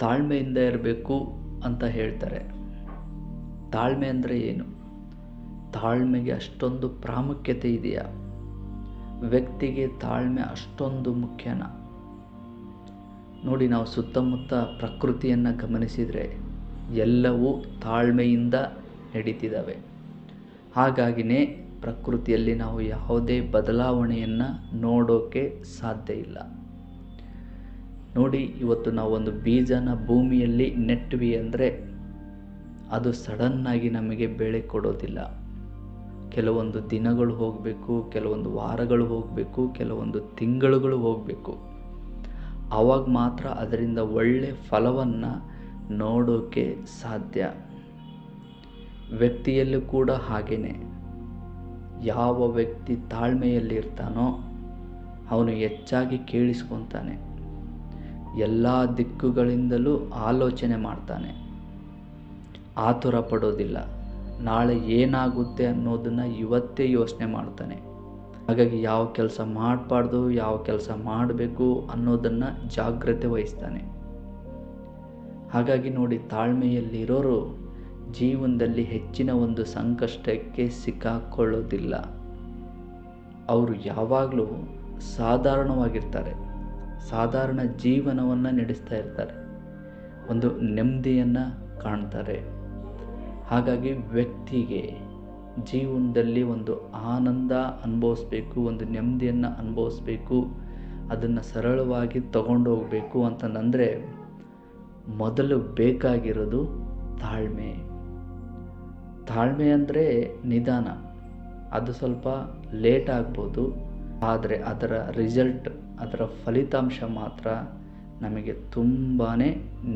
ತಾಳ್ಮೆಯಿಂದ ಇರಬೇಕು ಅಂತ ಹೇಳ್ತಾರೆ. ತಾಳ್ಮೆ ಅಂದರೆ ಏನು? ತಾಳ್ಮೆಗೆ ಅಷ್ಟೊಂದು ಪ್ರಾಮುಖ್ಯತೆ ಇದೆಯಾ? ವ್ಯಕ್ತಿಗೆ ತಾಳ್ಮೆ ಅಷ್ಟೊಂದು ಮುಖ್ಯನಾ? ನೋಡಿ, ನಾವು ಸುತ್ತಮುತ್ತ ಪ್ರಕೃತಿಯನ್ನು ಗಮನಿಸಿದರೆ ಎಲ್ಲವೂ ತಾಳ್ಮೆಯಿಂದ ನಡೀತಿದ್ದಾವೆ ಹಾಗಾಗಿನೇ ಪ್ರಕೃತಿಯಲ್ಲಿ ನಾವು ಯಾವುದೇ ಬದಲಾವಣೆಯನ್ನು ನೋಡೋಕ್ಕೆ ಸಾಧ್ಯ ಇಲ್ಲ. ನೋಡಿ, ಇವತ್ತು ನಾವು ಒಂದು ಬೀಜನ ಭೂಮಿಯಲ್ಲಿ ನೆಟ್ವಿ ಅಂದರೆ ಅದು ಸಡನ್ನಾಗಿ ನಮಗೆ ಬೆಳೆ ಕೊಡೋದಿಲ್ಲ. ಕೆಲವೊಂದು ದಿನಗಳು ಹೋಗಬೇಕು, ಕೆಲವೊಂದು ವಾರಗಳು ಹೋಗಬೇಕು, ಕೆಲವೊಂದು ತಿಂಗಳುಗಳು ಹೋಗಬೇಕು. ಆವಾಗ ಮಾತ್ರ ಅದರಿಂದ ಒಳ್ಳೆ ಫಲವನ್ನು ನೋಡೋಕ್ಕೆ ಸಾಧ್ಯ. ವ್ಯಕ್ತಿಯಲ್ಲೂ ಕೂಡ ಹಾಗೇ ಯಾವ ವ್ಯಕ್ತಿ ತಾಳ್ಮೆಯಲ್ಲಿರ್ತಾನೋ, ಅವನು ಹೆಚ್ಚಾಗಿ ಕೇಳಿಸ್ಕೊತಾನೆ. ಎಲ್ಲ ದಿಕ್ಕುಗಳಿಂದಲೂ ಆಲೋಚನೆ ಮಾಡ್ತಾನೆ. ಆತುರ ಪಡೋದಿಲ್ಲ ನಾಳೆ ಏನಾಗುತ್ತೆ ಅನ್ನೋದನ್ನು ಇವತ್ತೇ ಯೋಚನೆ ಮಾಡ್ತಾನೆ. ಹಾಗಾಗಿ ಯಾವ ಕೆಲಸ ಮಾಡಬಾರ್ದು, ಯಾವ ಕೆಲಸ ಮಾಡಬೇಕು ಅನ್ನೋದನ್ನು ಜಾಗ್ರತೆ ವಹಿಸ್ತಾನೆ. ಹಾಗಾಗಿ ನೋಡಿ ತಾಳ್ಮೆಯಲ್ಲಿರೋರು ಜೀವನದಲ್ಲಿ ಹೆಚ್ಚಿನ ಒಂದು ಸಂಕಷ್ಟಕ್ಕೆ ಸಿಕ್ಕಾಕೊಳ್ಳೋದಿಲ್ಲ. ಅವರು ಯಾವಾಗಲೂ ಸಾಧಾರಣವಾಗಿರ್ತಾರೆ. ಸಾಧಾರಣ ಜೀವನವನ್ನು ನಡೆಸ್ತಾ ಇರ್ತಾರೆ. ಒಂದು ನೆಮ್ಮದಿಯನ್ನು ಕಾಣ್ತಾರೆ. ಹಾಗಾಗಿ ವ್ಯಕ್ತಿಗೆ ಜೀವನದಲ್ಲಿ ಒಂದು ಆನಂದ ಅನುಭವಿಸ್ಬೇಕು, ಒಂದು ನೆಮ್ಮದಿಯನ್ನು ಅನುಭವಿಸ್ಬೇಕು, ಅದನ್ನು ಸರಳವಾಗಿ ತಗೊಂಡು ಹೋಗಬೇಕು ಅಂತಂದರೆ ಮೊದಲು ಬೇಕಾಗಿರೋದು ತಾಳ್ಮೆ. ತಾಳ್ಮೆ ಅಂದರೆ ನಿಧಾನ. ಅದು ಸ್ವಲ್ಪ ಲೇಟ್ ಆಗ್ಬೋದು. ಆದರೆ ಅದರ ರಿಸಲ್ಟ್ ಅದರ ಫಲಿತಾಂಶ ಮಾತ್ರ ನಮಗೆ ತುಂಬಾ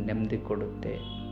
ನೆಮ್ಮದಿ ಕೊಡುತ್ತೆ.